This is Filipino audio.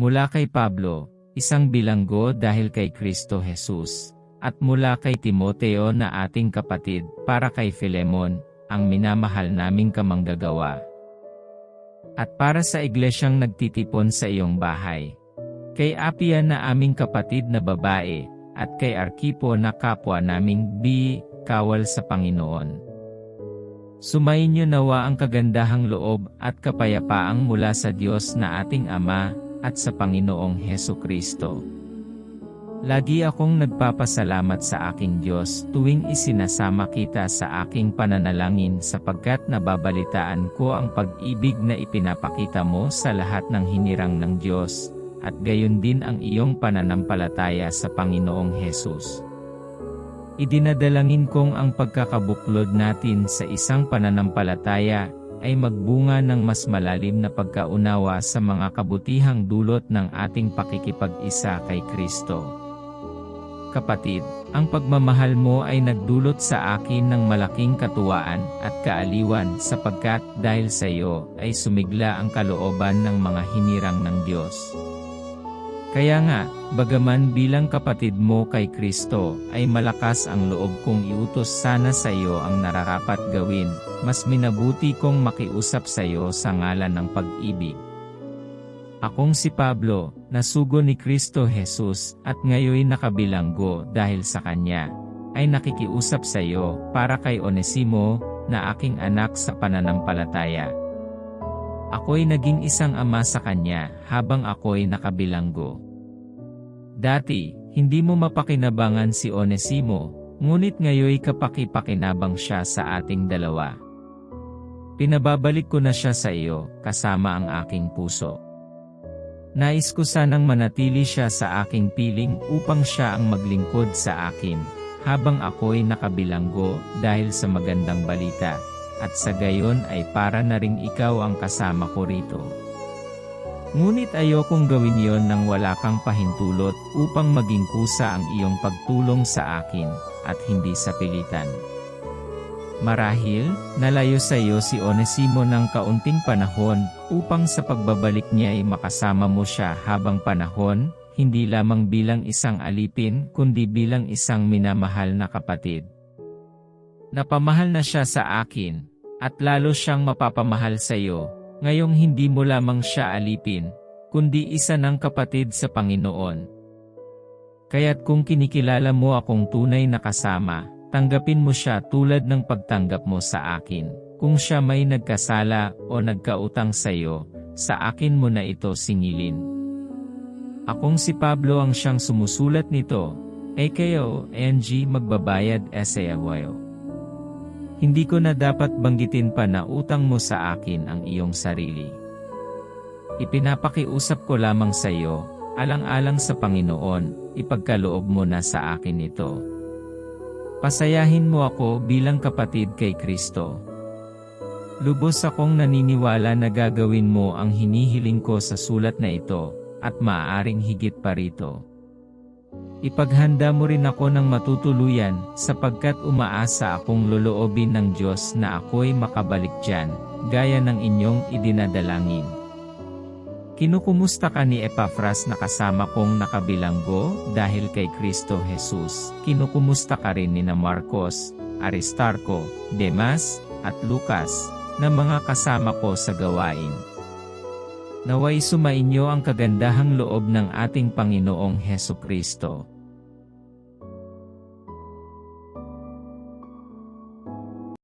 Mula kay Pablo, isang bilanggo dahil kay Kristo Jesus. At mula kay Timoteo na ating kapatid, para kay Filemon, ang minamahal naming kamanggagawa. At para sa iglesyang nagtitipon sa iyong bahay. Kay Apia na aming kapatid na babae, at kay Arkipo na kapwa naming B, kawal sa Panginoon. Sumayin niyo nawa ang kagandahang loob at kapayapaang mula sa Diyos na ating Ama at sa Panginoong Heso Kristo. Lagi akong nagpapasalamat sa aking Diyos tuwing isinasama kita sa aking pananalangin sapagkat nababalitaan ko ang pag-ibig na ipinapakita mo sa lahat ng hinirang ng Diyos, at gayon din ang iyong pananampalataya sa Panginoong Hesus. Idinadalangin kong ang pagkakabuklod natin sa isang pananampalataya ay magbunga ng mas malalim na pagkaunawa sa mga kabutihang dulot ng ating pakikipag-isa kay Kristo. Kapatid, ang pagmamahal mo ay nagdulot sa akin ng malaking katuwaan at kaaliwan sapagkat dahil sa iyo ay sumigla ang kalooban ng mga hinirang ng Diyos. Kaya nga, bagaman bilang kapatid mo kay Kristo ay malakas ang loob kong iutos sana sa iyo ang nararapat gawin, mas minabuti kong makiusap sa iyo sa ngalan ng pag-ibig. Akong si Pablo, nasugo ni Kristo Jesus, at ngayoy nakabilanggo dahil sa Kanya, ay nakikiusap sa iyo para kay Onesimo, na aking anak sa pananampalataya. Ako'y naging isang ama sa Kanya habang ako'y nakabilanggo. Dati, hindi mo mapakinabangan si Onesimo, ngunit ngayoy kapaki-pakinabang siya sa ating dalawa. Pinababalik ko na siya sa iyo, kasama ang aking puso. Nais ko sanang manatili siya sa aking piling upang siya ang maglingkod sa akin, habang ako'y nakabilanggo dahil sa magandang balita, at sa gayon ay para na ring ikaw ang kasama ko rito. Ngunit ayokong gawin yon nang wala kang pahintulot upang maging kusa ang iyong pagtulong sa akin, at hindi sa pilitan. Marahil, nalayo sa iyo si Onesimo ng kaunting panahon, upang sa pagbabalik niya ay makasama mo siya habang panahon, hindi lamang bilang isang alipin kundi bilang isang minamahal na kapatid. Napamahal na siya sa akin, at lalo siyang mapapamahal sa iyo, ngayong hindi mo lamang siya alipin, kundi isa ng kapatid sa Panginoon. Kaya't kung kinikilala mo akong tunay na kasama, tanggapin mo siya tulad ng pagtanggap mo sa akin. Kung siya may nagkasala o nagkautang sa iyo, sa akin mo na ito singilin. Akong si Pablo ang siyang sumusulat nito, ay kayo, NG magbabayad esayawayo. Hindi ko na dapat banggitin pa na utang mo sa akin ang iyong sarili. Ipinapakiusap ko lamang sa iyo, alang-alang sa Panginoon, ipagkaloob mo na sa akin ito. Pasayahin mo ako bilang kapatid kay Kristo. Lubos akong naniniwala na gagawin mo ang hinihiling ko sa sulat na ito, at maaaring higit pa rito. Ipaghanda mo rin ako ng matutuluyan, sapagkat umaasa akong loloobin ng Diyos na ako'y makabalik dyan, gaya ng inyong idinadalangin. Kinukumusta ka ni Epafras na kasama kong nakabilanggo dahil kay Kristo Jesus. Kinukumusta ka rin ni na Marcos, Aristarco, Demas, at Lucas, na mga kasama ko sa gawain. Naway sumainyo ang kagandahang loob ng ating Panginoong Heso Kristo.